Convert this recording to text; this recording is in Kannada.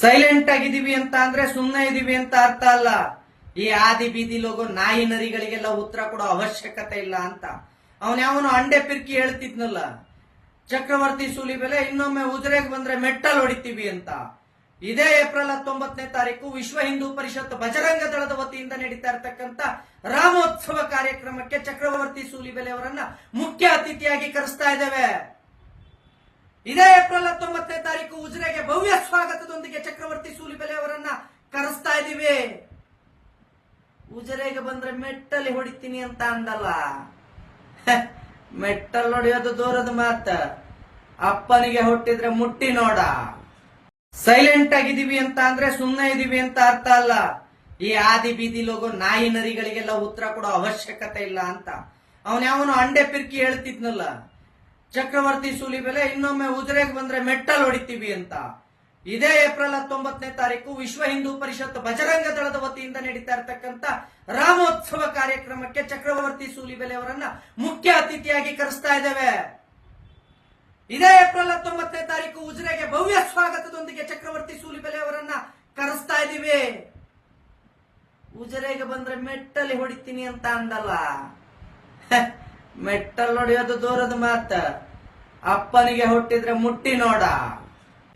ಸೈಲೆಂಟ್ ಆಗಿದ್ದೀವಿ ಅಂತ ಅಂದ್ರೆ ಸುಮ್ಮನೆ ಇದೀವಿ ಅಂತ ಅರ್ಥ ಅಲ್ಲ. ಈ ಆದಿ ಬೀದಿ ಲೋಗೋ ನಾಯಿ ನರಿಗಳಿಗೆಲ್ಲ ಉತ್ತರ ಕೊಡೋ ಅವಶ್ಯಕತೆ ಇಲ್ಲ ಅಂತ. ಅವನ್ಯಾವನು ಅಂಡೆ ಪಿರ್ಕಿ ಹೇಳ್ತಿದ್ನಲ್ಲ. ಚಕ್ರವರ್ತಿ ಸೂಲಿ ಬೆಲೆ ಇನ್ನೊಮ್ಮೆ ಉದುರೆಗೆ ಬಂದ್ರೆ ಮೆಟ್ಟಲ್ ಹೊಡಿತೀವಿ ಅಂತ. ಇದೇ ಏಪ್ರಿಲ್ ಹತ್ತೊಂಬತ್ತನೇ ತಾರೀಕು ವಿಶ್ವ ಹಿಂದೂ ಪರಿಷತ್ ಬಜರಂಗ ದಳದ ವತಿಯಿಂದ ನಡೀತಾ ಇರತಕ್ಕಂತ ರಾಮೋತ್ಸವ ಕಾರ್ಯಕ್ರಮಕ್ಕೆ ಚಕ್ರವರ್ತಿ ಸೂಲಿಬೆಲೆ ಅವರನ್ನ ಮುಖ್ಯ ಅತಿಥಿಯಾಗಿ ಕರೆಸ್ತಾ ಇದ್ದೇವೆ. ಇದೇ ಏಪ್ರಿಲ್ ಹತ್ತೊಂಬತ್ತನೇ ತಾರೀಕು ಉಜ್ರೆಗೆ ಭವ್ಯ ಅವರನ್ನ ಕರೆಸ್ತಾ ಉಜರೆಗೆ ಬಂದ್ರೆ ಮೆಟ್ಟಲ್ಲಿ ಹೊಡಿತೀನಿ ಅಂತ ಅಂದಲ್ಲ. ಮೆಟ್ಟಲ್ ಹೊಡೆಯೋದು ದೂರದ ಮಾತ. ಅಪ್ಪನಿಗೆ ಹುಟ್ಟಿದ್ರೆ ಮುಟ್ಟಿ ನೋಡ. ಸೈಲೆಂಟ್ ಆಗಿದೀವಿ ಅಂತ ಅಂದ್ರೆ ಸುಮ್ಮನೆ ಇದೀವಿ ಅಂತ ಅರ್ಥ ಅಲ್ಲ. ಈ ಆದಿ ಬೀದಿ ಲೋಗೋ ನಾಯಿ ನರಿಗಳಿಗೆಲ್ಲ ಉತ್ತರ ಕೊಡೋ ಅವಶ್ಯಕತೆ ಇಲ್ಲ ಅಂತ. ಅವನ್ಯಾವನು ಅಂಡೆ ಪಿರ್ಕಿ ಹೇಳ್ತಿದ್ನಲ್ಲ. ಚಕ್ರವರ್ತಿ ಸೂಲಿ ಬೆಲೆ ಇನ್ನೊಮ್ಮೆ ಉಜರೆಗೆ ಬಂದ್ರೆ ಮೆಟ್ಟಲ್ ಹೊಡಿತೀವಿ ಅಂತ. ಇದೇ ಏಪ್ರಿಲ್ ಹತ್ತೊಂಬತ್ತನೇ ತಾರೀಕು ವಿಶ್ವ ಹಿಂದೂ ಪರಿಷತ್ ಬಜರಂಗ ದಳದ ವತಿಯಿಂದ ನಡೀತಾ ಇರತಕ್ಕಂತ ರಾಮೋತ್ಸವ ಕಾರ್ಯಕ್ರಮಕ್ಕೆ ಚಕ್ರವರ್ತಿ ಸೂಲಿಬೆಲೆ ಅವರನ್ನ ಮುಖ್ಯ ಅತಿಥಿಯಾಗಿ ಕರೆಸ್ತಾ ಇದ್ದೇವೆ. ಇದೇ ಏಪ್ರಿಲ್ ಹತ್ತೊಂಬತ್ತನೇ ತಾರೀಕು ಉಜಿರೆಗೆ ಭವ್ಯ ಸ್ವಾಗತದೊಂದಿಗೆ ಚಕ್ರವರ್ತಿ ಸೂಲಿಬೆಲೆ ಅವರನ್ನ ಕರೆಸ್ತಾ ಇದ್ದೀವಿ. ಉಜಿರೆಗೆ ಬಂದ್ರೆ ಮೆಟ್ಟಲ್ಲಿ ಹೊಡಿತೀನಿ ಅಂತ ಅಂದಲ್ಲ. ಮೆಟ್ಟಲ್ ಹೊಡೆಯೋದು ದೂರದ ಮಾತ. ಅಪ್ಪನಿಗೆ ಹುಟ್ಟಿದ್ರೆ ಮುಟ್ಟಿ ನೋಡ.